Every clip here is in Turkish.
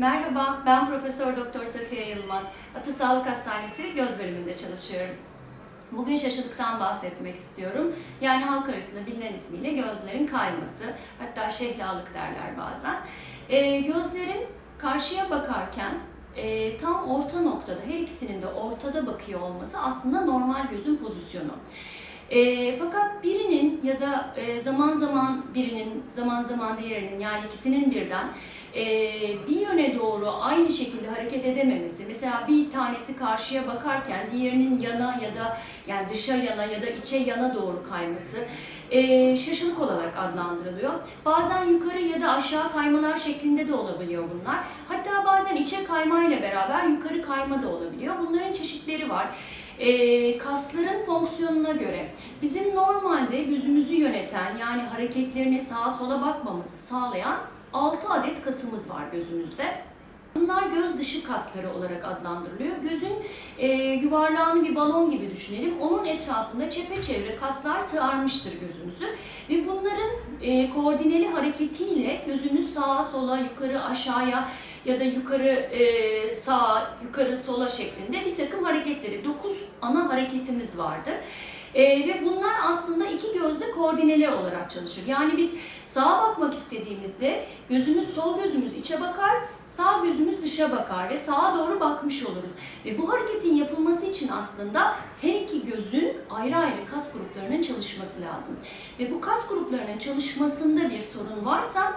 Merhaba, ben Profesör Doktor Safiye Yılmaz. Atı Sağlık Hastanesi göz bölümünde çalışıyorum. Bugün şaşılıktan bahsetmek istiyorum. Yani halk arasında bilinen ismiyle gözlerin kayması, hatta şehlalık derler bazen. Ee, gözlerin karşıya bakarken e, tam orta noktada, her ikisinin de ortada bakıyor olması aslında normal gözün pozisyonu. E, fakat birinin ya da e, zaman zaman birinin, zaman zaman diğerinin yani ikisinin birden e, bir yöne doğru aynı şekilde hareket edememesi, mesela bir tanesi karşıya bakarken diğerinin yana ya da yani dışa yana ya da içe yana doğru kayması e, şaşılık olarak adlandırılıyor. Bazen yukarı ya da aşağı kaymalar şeklinde de olabiliyor bunlar. Hatta bazen içe kaymayla beraber yukarı kayma da olabiliyor. Bunların çeşitleri var. E, kasların fonksiyonuna göre bizim normalde gözümüzü yöneten yani hareketlerini sağa sola bakmamızı sağlayan 6 adet kasımız var gözümüzde. Bunlar göz dışı kasları olarak adlandırılıyor. Gözün e, yuvarlağını bir balon gibi düşünelim. Onun etrafında çepeçevre kaslar sarmıştır gözümüzü. Ve bunların e, koordineli hareketiyle gözünüz sağa sola, yukarı aşağıya ya da yukarı e, sağa, yukarı sola şeklinde bir takım hareketleri, 9 ana hareketimiz vardır. E, ve bunlar aslında iki gözle koordineli olarak çalışır. Yani biz sağa bakmak istediğimizde gözümüz sol gözümüz içe bakar, sağ gözümüz dışa bakar ve sağa doğru bakmış oluruz. Ve bu hareketin yapılması için aslında her iki gözün ayrı ayrı kas gruplarının çalışması lazım. Ve bu kas gruplarının çalışmasında bir sorun varsa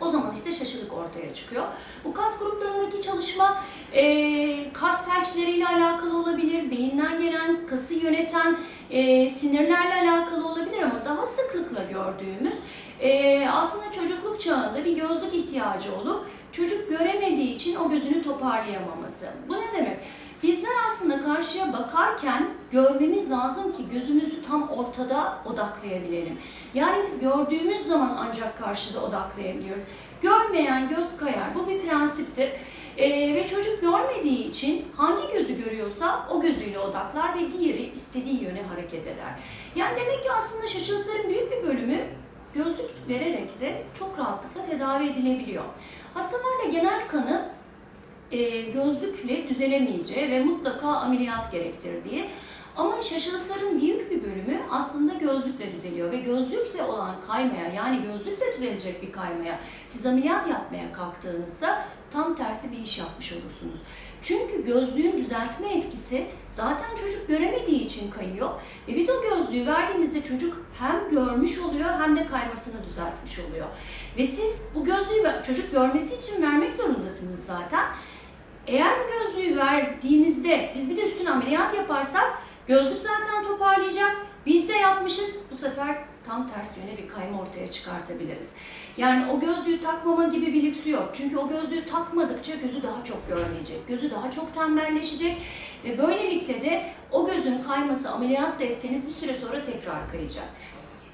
o zaman işte şaşılık ortaya çıkıyor. Bu kas gruplarındaki çalışma e, kas felçleriyle alakalı olabilir, beyinden gelen kası yöneten e, sinirlerle alakalı olabilir ama daha sıklıkla gördüğümüz e, aslında çocukluk çağında bir gözlük ihtiyacı olup çocuk göremediği için o gözünü toparlayamaması. Bu ne demek? Bizler aslında karşıya bakarken görmemiz lazım ki gözümüzü tam ortada odaklayabilelim. Yani biz gördüğümüz zaman ancak karşıda odaklayabiliyoruz. Görmeyen göz kayar. Bu bir prensiptir. Ee, ve çocuk görmediği için hangi gözü görüyorsa o gözüyle odaklar ve diğeri istediği yöne hareket eder. Yani demek ki aslında şaşılıkların büyük bir bölümü gözlük vererek de çok rahatlıkla tedavi edilebiliyor. Hastalarda genel kanı e, gözlükle düzelemeyeceği ve mutlaka ameliyat gerektirdiği ama şaşılıkların büyük bir bölümü aslında gözlükle düzeliyor ve gözlükle olan kaymaya yani gözlükle düzelecek bir kaymaya siz ameliyat yapmaya kalktığınızda tam tersi bir iş yapmış olursunuz. Çünkü gözlüğün düzeltme etkisi zaten çocuk göremediği için kayıyor ve biz o gözlüğü verdiğimizde çocuk hem görmüş oluyor hem de kaymasını düzeltmiş oluyor. Ve siz bu gözlüğü çocuk görmesi için vermek zorundasınız zaten. Eğer bu gözlüğü verdiğimizde biz bir de üstüne ameliyat yaparsak gözlük zaten toparlayacak. Biz de yapmışız. Bu sefer tam ters yöne bir kayma ortaya çıkartabiliriz. Yani o gözlüğü takmama gibi bir lüksü yok. Çünkü o gözlüğü takmadıkça gözü daha çok görmeyecek. Gözü daha çok tembelleşecek ve böylelikle de o gözün kayması ameliyat da etseniz bir süre sonra tekrar kayacak.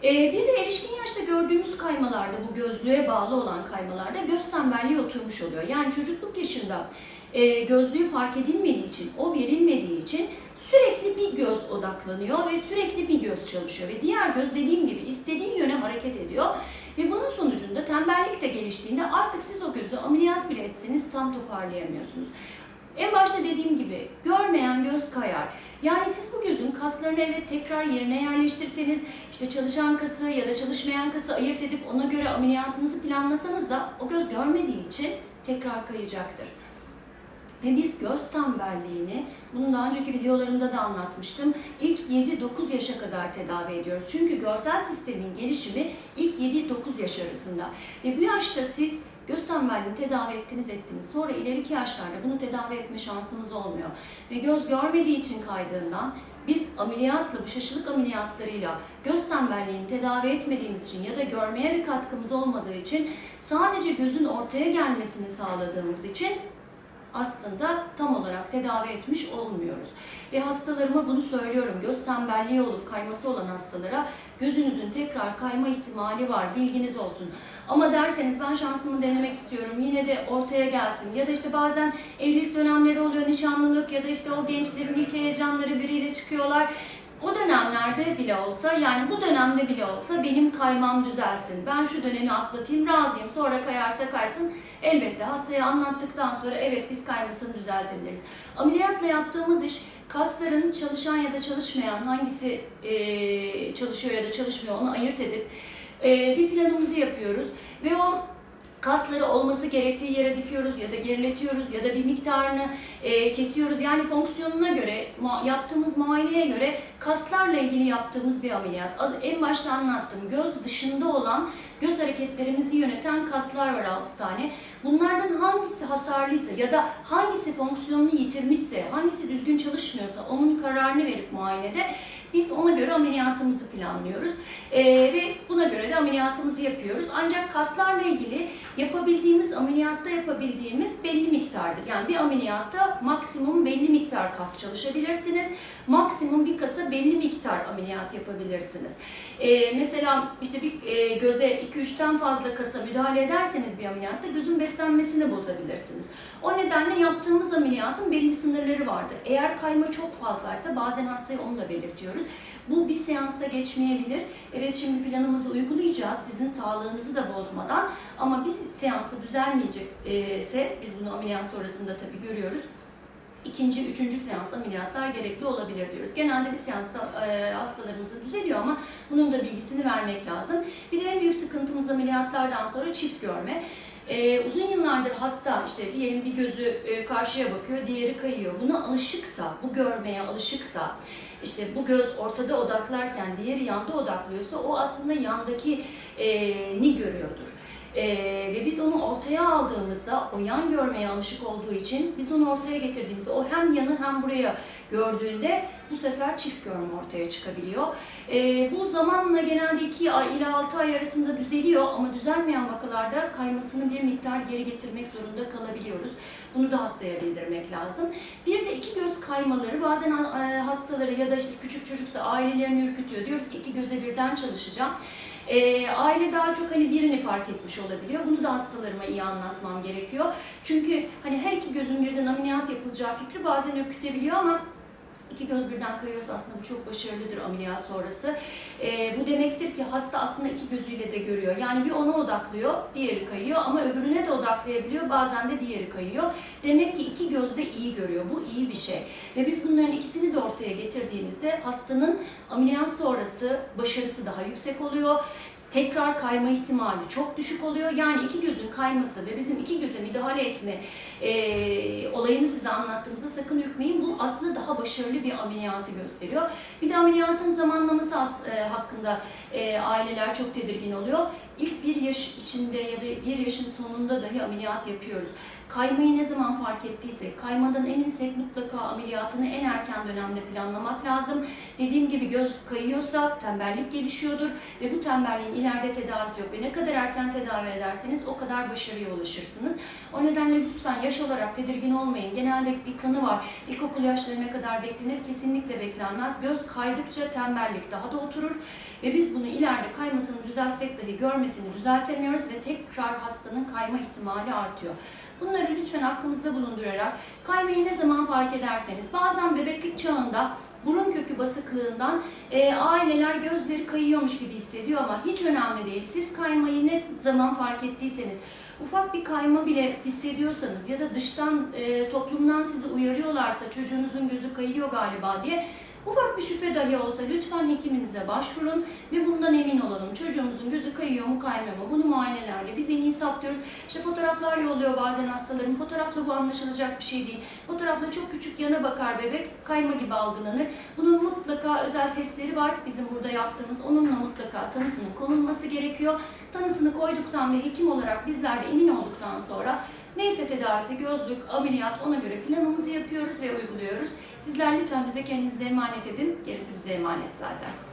Ee, bir de erişkin yaşta gördüğümüz kaymalarda, bu gözlüğe bağlı olan kaymalarda göz tembelliği oturmuş oluyor. Yani çocukluk yaşında e, gözlüğü fark edilmediği için, o verilmediği için sürekli bir göz odaklanıyor ve sürekli bir göz çalışıyor. Ve diğer göz dediğim gibi istediği yöne hareket ediyor. Ve bunun sonucunda tembellik de geliştiğinde artık siz o gözü ameliyat bile etseniz tam toparlayamıyorsunuz. En başta dediğim gibi görmeyen göz kayar. Yani siz bu gözün kaslarını evet tekrar yerine yerleştirseniz, işte çalışan kası ya da çalışmayan kası ayırt edip ona göre ameliyatınızı planlasanız da o göz görmediği için tekrar kayacaktır. Ve biz göz tembelliğini, bunu daha önceki videolarımda da anlatmıştım, ilk 7-9 yaşa kadar tedavi ediyoruz. Çünkü görsel sistemin gelişimi ilk 7-9 yaş arasında. Ve bu yaşta siz göz tembelliğini tedavi ettiniz ettiniz. Sonra ileriki yaşlarda bunu tedavi etme şansımız olmuyor. Ve göz görmediği için kaydığından biz ameliyatla, bu şaşılık ameliyatlarıyla göz tembelliğini tedavi etmediğimiz için ya da görmeye bir katkımız olmadığı için sadece gözün ortaya gelmesini sağladığımız için aslında tam olarak tedavi etmiş olmuyoruz. Ve hastalarıma bunu söylüyorum. Göz tembelliği olup kayması olan hastalara gözünüzün tekrar kayma ihtimali var. Bilginiz olsun. Ama derseniz ben şansımı denemek istiyorum. Yine de ortaya gelsin. Ya da işte bazen evlilik dönemleri oluyor, nişanlılık ya da işte o gençlerin ilk heyecanları biriyle çıkıyorlar. O dönemlerde bile olsa yani bu dönemde bile olsa benim kaymam düzelsin. Ben şu dönemi atlatayım razıyım sonra kayarsa kaysın. Elbette hastaya anlattıktan sonra evet biz kaymasını düzeltebiliriz. Ameliyatla yaptığımız iş kasların çalışan ya da çalışmayan hangisi e, çalışıyor ya da çalışmıyor onu ayırt edip e, bir planımızı yapıyoruz ve o kasları olması gerektiği yere dikiyoruz ya da geriletiyoruz ya da bir miktarını e, kesiyoruz. Yani fonksiyonuna göre, mu- yaptığımız muayeneye göre kaslarla ilgili yaptığımız bir ameliyat. Az, en başta anlattım. Göz dışında olan göz hareketlerimizi yöneten kaslar var 6 tane. Bunlardan hangisi hasarlıysa ya da hangisi fonksiyonunu yitirmişse, hangisi düzgün çalışmıyorsa onun kararını verip muayenede biz ona göre ameliyatımızı planlıyoruz. Ee, ve buna göre de ameliyatımızı yapıyoruz. Ancak kaslarla ilgili yapabildiğimiz, ameliyatta yapabildiğimiz belli miktardır. Yani bir ameliyatta maksimum belli miktar kas çalışabilirsiniz. Maksimum bir kasa belli miktar ameliyat yapabilirsiniz. Ee, mesela işte bir e, göze 2-3'ten fazla kasa müdahale ederseniz bir ameliyatta gözün beslenmesini bozabilirsiniz. O nedenle yaptığımız ameliyatın belli sınırları vardır. Eğer kayma çok fazlaysa bazen hastaya onu da belirtiyoruz. Bu bir seansta geçmeyebilir. Evet şimdi planımızı uygulayacağız sizin sağlığınızı da bozmadan ama bir seansta düzelmeyecekse biz bunu ameliyat sonrasında tabii görüyoruz ikinci, üçüncü seans ameliyatlar gerekli olabilir diyoruz. Genelde bir seansta e, hastalarımızın düzeliyor ama bunun da bilgisini vermek lazım. Bir de en büyük sıkıntımız ameliyatlardan sonra çift görme. E, uzun yıllardır hasta işte diyelim bir gözü e, karşıya bakıyor, diğeri kayıyor. Buna alışıksa, bu görmeye alışıksa, işte bu göz ortada odaklarken diğeri yanda odaklıyorsa o aslında yandaki ni görüyordur. Ee, ve biz onu ortaya aldığımızda o yan görmeye alışık olduğu için biz onu ortaya getirdiğimizde o hem yanı hem buraya gördüğünde bu sefer çift görme ortaya çıkabiliyor. Ee, bu zamanla genelde 2 ay ile 6 ay arasında düzeliyor ama düzelmeyen vakalarda kaymasını bir miktar geri getirmek zorunda kalabiliyoruz. Bunu da hastaya bildirmek lazım. Bir de iki göz kaymaları bazen e, hastaları ya da işte küçük çocuksa ailelerini ürkütüyor. Diyoruz ki iki göze birden çalışacağım. E, aile daha çok hani birini fark etmiş olabiliyor. Bunu da hastalarıma iyi anlatmam gerekiyor. Çünkü hani her iki gözün birden ameliyat yapılacağı fikri bazen ürkütebiliyor ama göz birden kayıyorsa aslında bu çok başarılıdır ameliyat sonrası. E, bu demektir ki hasta aslında iki gözüyle de görüyor. Yani bir ona odaklıyor, diğeri kayıyor ama öbürüne de odaklayabiliyor. Bazen de diğeri kayıyor. Demek ki iki göz de iyi görüyor. Bu iyi bir şey. Ve biz bunların ikisini de ortaya getirdiğimizde hastanın ameliyat sonrası başarısı daha yüksek oluyor tekrar kayma ihtimali çok düşük oluyor. Yani iki gözün kayması ve bizim iki göze müdahale etme e, olayını size anlattığımızda sakın ürkmeyin. Bu aslında daha başarılı bir ameliyatı gösteriyor. Bir de ameliyatın zamanlaması as- e, hakkında e, aileler çok tedirgin oluyor. İlk bir yaş içinde ya da bir yaşın sonunda dahi ameliyat yapıyoruz. Kaymayı ne zaman fark ettiysek, kaymadan eminsek mutlaka ameliyatını en erken dönemde planlamak lazım. Dediğim gibi göz kayıyorsa tembellik gelişiyordur ve bu tembelliğin ileride tedavisi yok ve ne kadar erken tedavi ederseniz o kadar başarıya ulaşırsınız. O nedenle lütfen yaş olarak tedirgin olmayın. Genelde bir kanı var. İlkokul yaşlarına kadar beklenir. Kesinlikle beklenmez. Göz kaydıkça tembellik daha da oturur ve biz bunu ileride kaymasını düzeltsek dahi görmesini düzeltemiyoruz ve tekrar hastanın kayma ihtimali artıyor. Bunları lütfen aklınızda bulundurarak kaymayı ne zaman fark ederseniz bazen bebeklik çağında burun kökü basıklığından e, aileler gözleri kayıyormuş gibi hissediyor ama hiç önemli değil. Siz kaymayı ne zaman fark ettiyseniz ufak bir kayma bile hissediyorsanız ya da dıştan e, toplumdan sizi uyarıyorlarsa çocuğunuzun gözü kayıyor galiba diye Ufak bir şüphe dahi olsa lütfen hekiminize başvurun ve bundan emin olalım. Çocuğumuzun gözü kayıyor mu kaymıyor mu? Bunu muayenelerle biz en iyi saptıyoruz. İşte fotoğraflar yolluyor bazen hastalarım. Fotoğrafla bu anlaşılacak bir şey değil. Fotoğrafla çok küçük yana bakar bebek kayma gibi algılanır. Bunun mutlaka özel testleri var bizim burada yaptığımız. Onunla mutlaka tanısının konulması gerekiyor. Tanısını koyduktan ve hekim olarak bizler de emin olduktan sonra Neyse tedavisi, gözlük, ameliyat ona göre planımızı yapıyoruz ve uyguluyoruz. Sizler lütfen bize kendinize emanet edin. Gerisi bize emanet zaten.